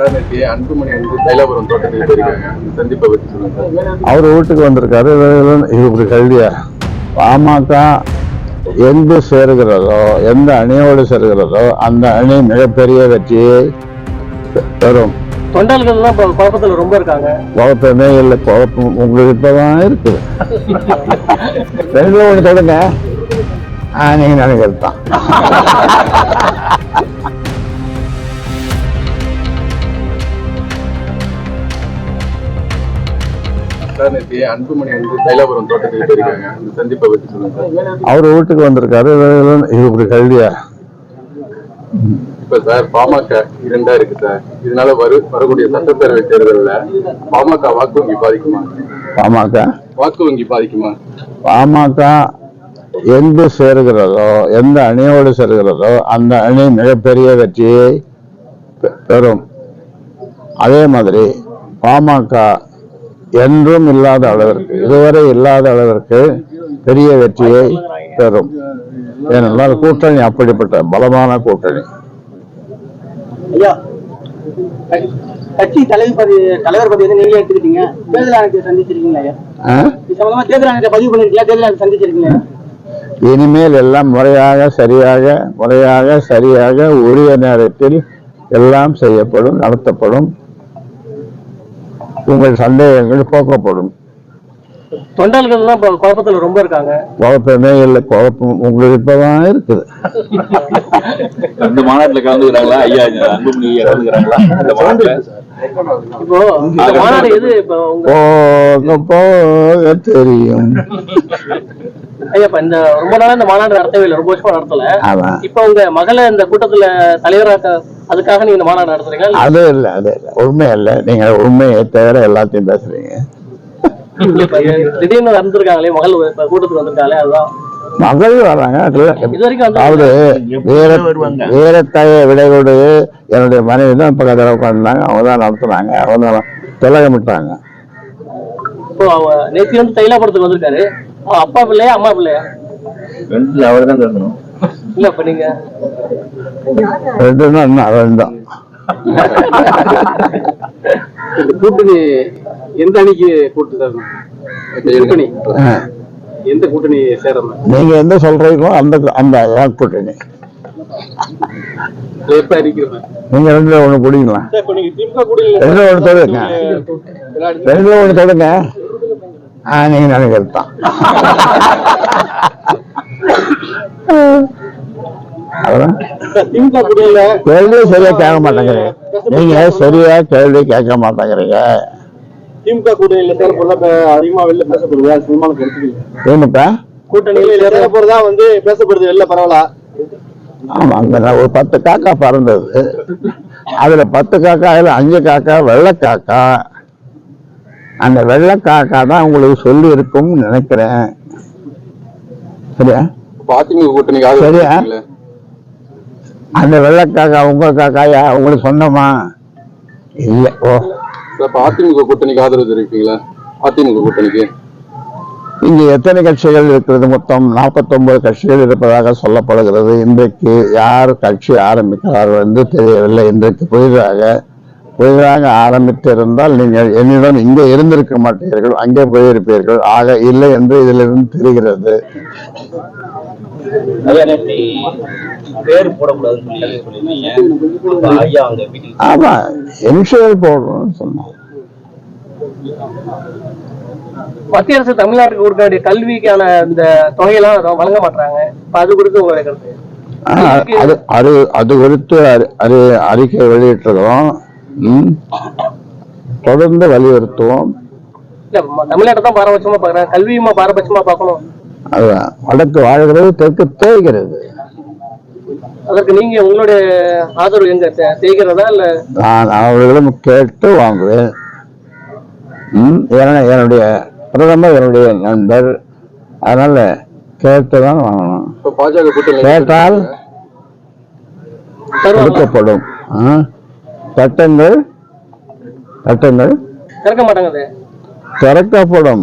Sir நேற்று அன்புமணி வந்து தைலாபுரம் தோட்டத்துக்கு போயிருக்காங்க. இந்த சந்திப்பை பற்றி சொல்லுங்க சார். அவர் வீட்டுக்கு வந்திருக்காரு. ஒரு கல்வியா? பாமக எங்கு சேருகிறதோ எந்த அணியோடு சேருகிறதோ அந்த அணி மிகப்பெரிய வெற்றியை பெறும் தொண்டர்கள் தான் இப்போ குழப்பத்துல ரொம்ப இருக்காங்க. குழப்பமே இல்லை. குழப்பம் உங்களுக்கு இப்பதான் இருக்குது. ரெண்டு ஒன்று தொடங்க ஆ நீங்க நினைக்கிறது தான் சார் நேற்று அன்புமணி வந்து தைலாபுரம் தோட்டத்துக்கு போயிருக்காங்க. இந்த சந்திப்பை பற்றி சொல்லுங்க. அவர் வீட்டுக்கு வந்திருக்காரு. இது- இது ஒரு கல்வியா? இப்ப சார் பாமக இரண்டா இருக்கு சார். இதனால வரு வரக்கூடிய சட்டப்பேரவை தேர்தல்ல பாமக வாக்கு வங்கி பாதிக்குமா? பாமக? வாக்கு வங்கி பாதிக்குமா? பாமக எங்கு சேருகிறதோ எந்த அணியோடு சேருகிறதோ அந்த அணி மிகப்பெரிய வெற்றியை பெறும். அதே மாதிரி பாமக என்றும் இல்லாத அளவிற்கு இதுவரை இல்லாத அளவிற்கு பெரிய வெற்றியை பெறும். ஏனென்றால் கூட்டணி அப்படிப்பட்ட பலமான கூட்டணி. கட்சி தலைவர் தலைவர் பதவி வந்து நீங்களே எடுத்துக்கிட்டீங்க. தேர்தல் ஆணையத்தை சந்திச்சிருக்கீங்களா ஐயா? ஆ? இது சம்பந்தமா தேர்தல் ஆணையத்தை பதிவு பண்ணிருக்கீங்களா? தேர்தல் ஆணையத்தை சந்திச்சிருக்கீங்களா? இனிமேல் எல்லாம் முறையாக சரியாக முறையாக சரியாக உரிய நேரத்தில் எல்லாம் செய்யப்படும் நடத்தப்படும். உங்கள் சந்தேகங்கள் போக்கப்படும். தொண்டர்கள் தான் குழப்பத்துல ரொம்ப இருக்காங்க. குழப்பமே இல்லை குழப்பம் உங்களுக்கு இப்பதான் இருக்குது. இந்த மாநாட்டுல கலந்துக்கிறாங்களா? ஐயா அன்புமணி கலந்துக்கிறாங்களா? இந்த மாநாட்டுல? இப்போ இந்த மாநாடு எது? இப்போ உங்க போக போக தெரியும். இந்த ரொம்ப நாளா இந்த மாநாடு நடத்தவே இல்லை. ரொம்ப வருஷமா நடத்தல. அதான் இப்போ உங்க மகளை இந்த கூட்டத்துல தலைவராக்க அதுக்காக நீங்க இந்த மாநாடு நடத்துறீங்களா? இல்ல அது இல்லை அது இல்லை. உண்மை இல்லை. நீங்க உண்மையை தவிர எல்லாத்தையும் பேசுறீங்க. திடீர்னு வந்திருக்காங்களே மகள் இப்ப கூட்டத்துக்கு வந்திருக்காங்களே அதுதான். மகள் வராங்க அதுல இது வரைக்கும் வந்து அதாவது வீர வீரத்தாய விடை கொடு என்னுடைய மனைவி தான் இப்போ கதிர உட்காந்துருந்தாங்க அவங்க தான் நடத்துனாங்க அவங்க தான் திலகமிட்டாங்க இப்போ அவ நேத்தி வந்து தைலாபுரத்துக்கு வந்திருக்காரு. அப்பா பிள்ளையா அம்மா பிள்ளையா? ரெண்டுல அவர் தான் இல்ல இப்ப நீங்க. ரெண்டு தான் ரெண்டு தான். இந்த கூட்டணி எந்த அணிக்கு கூட்டணி. எந்த கூட்டணி சேரணும்? நீங்க எந்த சொல்றீங்களோ அந்த அந்த கூட்டணி. நீங்க ரெண்டுல ஒண்ணு ரெண்டுல ஒண்ணு தொடுங்க. ரெண்டுல ஒண்ணு தொடுங்க. ஆ நீங்க நினைக்கிறது தான் கேள்வி சரியா கேட்க மாட்டேங்கிறீங்க. நீங்க சரியா கேள்வி கேட்க மாட்டேங்கிறீங்க? திமுக கூட்டணியில சேர போறதா அதிகமா வெளில பேசப்படுது. அது சினிமால கருத்துக்கீங்க ஏன்னுப்பா கூட்டணியில சேர போறதா வந்து பேசப்படுது வெளில பரவாயில்ல ஆமா அங்க ஒரு பத்து காக்கா பறந்தது. அதுல பத்து காக்கா அதுல அஞ்சு காக்கா வெள்ளை காக்கா. அந்த வெள்ளை காக்கா தான் உங்களுக்கு சொல்லி இருக்கும்னு நினைக்கிறேன். சரியா? அதிமுக கூட்டணிக்கு சரியா? அந்த வெள்ளை காக்கா உங்க காக்காயா? உங்களுக்கு சொந்தமா? இல்ல. ஓ. அப்ப அதிமுக கூட்டணிக்கு ஆதரவு தெரிவிப்பீங்களா? அதிமுக கூட்டணிக்கு. இங்கு எத்தனை கட்சிகள் இருக்கிறது மொத்தம்? 49 கட்சிகள் இருப்பதாக சொல்லப்படுகிறது. இன்றைக்கு யார் கட்சி ஆரம்பிக்கிறார்கள் என்று தெரியவில்லை. இன்றைக்கு புதிதாக புதிதாக ஆரம்பித்திருந்தால் நீங்கள் என்னிடம் இங்கே இருந்திருக்க மாட்டீர்கள் அங்கே போயிருப்பீர்கள். ஆக இல்லை என்று இதிலிருந்து தெரிகிறது. ஆமா இனிஷியல் போடணும்னு சொன்னாங்க மத்திய அரசு தமிழ்நாட்டுக்கு கொடுக்க வேண்டிய கல்விக்கான இந்த தொகையெல்லாம் வழங்க மாட்டாங்க அது குறித்து ஆ, அது அது அது குறித்து அறி- அறி- அறிக்கை வெளியிட்டிருக்கிறோம். தொடர்ந்து வலியுறுத்துவோம். தமிழ்நாட்டை தான் பாரபட்சமா பாக்குறாங்க கல்வியுமா பாரபட்சமா பார்க்கணும். அது வடக்கு வாழ்கிறது தெற்கு தேய்கிறது. அதற்கு நீங்க உங்களுடைய ஆதரவு எங்க? தேய்கிறதா இல்ல? நான் அவர்களிடம் கேட்டு வாங்குவேன். ம், ஏன்னா என்னுடைய பிரதமர் என்னுடைய நண்பர். அதனால கேட்டு தான் வாங்கணும். இப்ப பாஜக கூட்டணி கேட்டால் தருவாங்க கொடுக்கப்படும். ஆ? சட்டங்கள் சட்டங்கள் திறக்க மாட்டாங்க திறக்கப்படும்.